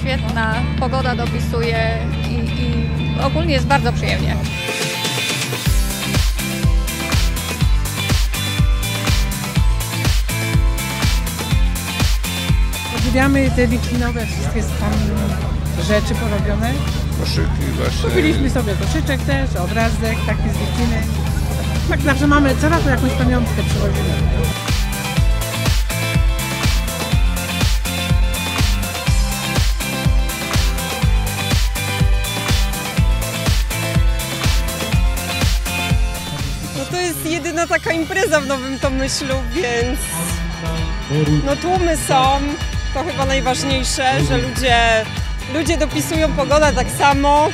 świetna, pogoda dopisuje i, i ogólnie jest bardzo przyjemnie. Podziwiamy te wiklinowe wszystkie tam rzeczy porobione. koszyki właśnie. Kupiliśmy sobie koszyczek też, obrazek taki z wikliny. Tak zawsze mamy, co roku jakąś pamiątkę przywozimy. To jest jedyna taka impreza w Nowym Tomyślu, więc no tłumy są, to chyba najważniejsze, że ludzie, ludzie dopisują pogodę tak samo.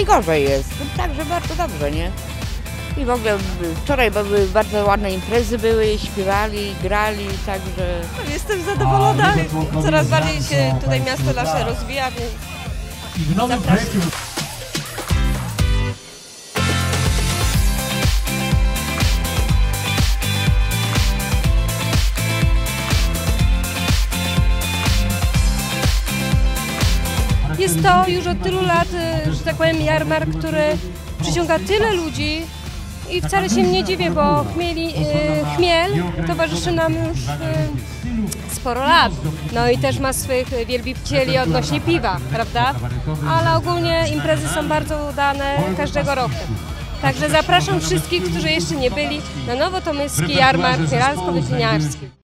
Najgorzej jest. Także bardzo dobrze, nie? I w ogóle wczoraj były bardzo ładne imprezy były, śpiewali, grali, także Jestem zadowolona, coraz bardziej się tutaj miasto nasze rozwija, więc I w nowym Jest to już od tylu lat, y, że tak powiem, jarmark, który przyciąga tyle ludzi i wcale się nie dziwię, bo chmieli, y, chmiel towarzyszy nam już y, sporo lat. No i też ma swych wielbicieli odnośnie piwa, prawda? Ale ogólnie imprezy są bardzo udane każdego roku. Także zapraszam wszystkich, którzy jeszcze nie byli na Nowotomyski Jarmark Pieralsko-Wydliniarski.